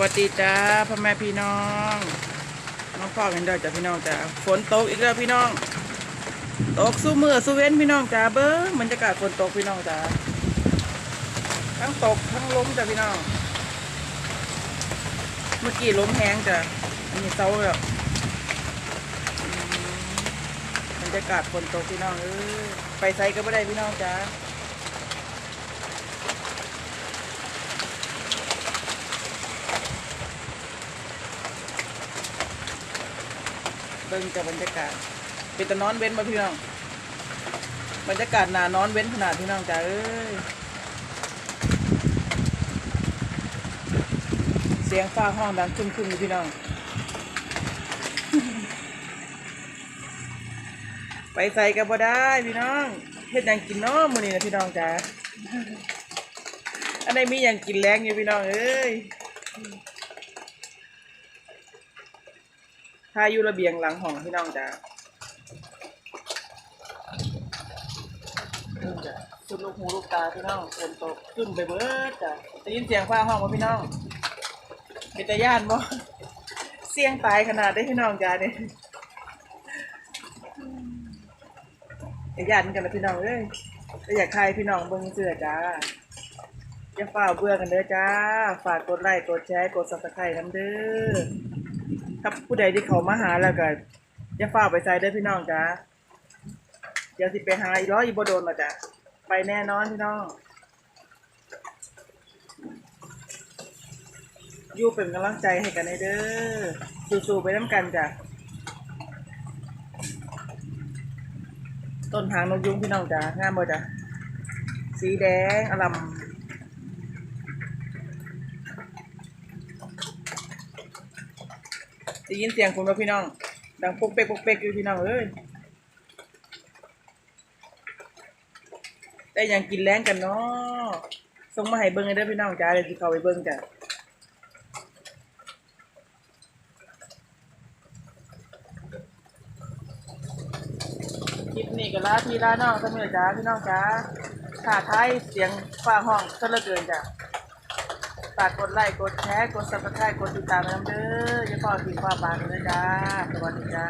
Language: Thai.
วัสดีจ้าพ่อแม่พี่น้องน้องพ่อกันเด้จ้าพี่น้องจ้าฝนตกอีกแล้วพี่น้อง ตกสู้มือสู้เว้นพี่น้องจ้าเบิ้งบรรยากาศฝนตกพี่น้องจ้าทั้งตกทั้งล้มจ้าพี่น้อง เมื่อกี้ล้มแห้งจ้ะอันนี้เศร้าแบบอืมบรรยากาศฝนตกพี่น้องเออไปไซก็ไม่ได้พี่น้องจ้า เบิ่งจากบรรยากาศเป็นตะนอนเว้นมาพี่น้องบรรยากาศหนานอนเว้นขนาดพี่น้องจ้าเอ้ยเสียงฟ้าห้องดังคึ่มๆอยู่พี่น้อง ไปใส่กันบ่ได้พี่น้องเฮ็ดยังกินเนาะมื้อนี้นะพี่น้องจ้าอันไหนมีหยังกินแรงอยู่พี่น้องเอ้ย ถ้าอยู่ระเบียงหลังห้องพี่น้องจ้าสุดลูกหูลูกตาพี่น้องฝนตกขึ้นไปเบิดจ้ะได้ยินเสียงฟ้าห้องบ่พี่น้องเป็นตาย่านบ่เสียงตายขนาดได้พี่น้องจ้าเนี่ยไอ้ย่านกันนะพี่น้องเอ้ยแต่อยากใครพี่น้องเบิ่งเสือจ้าอย่าฝ่าเบื่อกันเด้อจ้า ฝากกดไลค์กดแชร์กด Subscribe นำเด้อ ถ้าผู้ใดที่เขามาหาแล้วก็อย่าฝ้ากไปใส่เด้พี่น้องจ้าเดี๋ยวสิไปหาอีร้อยอีบโดนมาจ้ะไปแน่นอนพี่น้องอยู่เป็นกำลังใจให้กันให้เด้อสู้ๆไปน้ำกันจ้ะต้นหางนกยุงพี่น้องจ้างามบ่จ้ะสีแดงอลำ ได้ยินเสียงคุณว่าพี่น้อง ดังปกเป๊กปกเป๊กอยู่พี่น้องเอ้ยได้ยังกินแรงกันเนาะส่งมาให้เบิ้งให้เด้อพี่น้องจ้าเลยที่เขาไปเบิ้งจ้ะคลิปนี้ก็ลาพี่ลาน้องเสมอจ้าพี่น้องจ้าถ่าท้ายเสียงฟ้าห้องซะเหลือเกินจ้ะ ฝากกดไลค์กดแชร์กดซับสไครต์กดติดตามน้ำเด้ออย่าพอทิ้งความบางเลยจ้าสวัสดีจ้า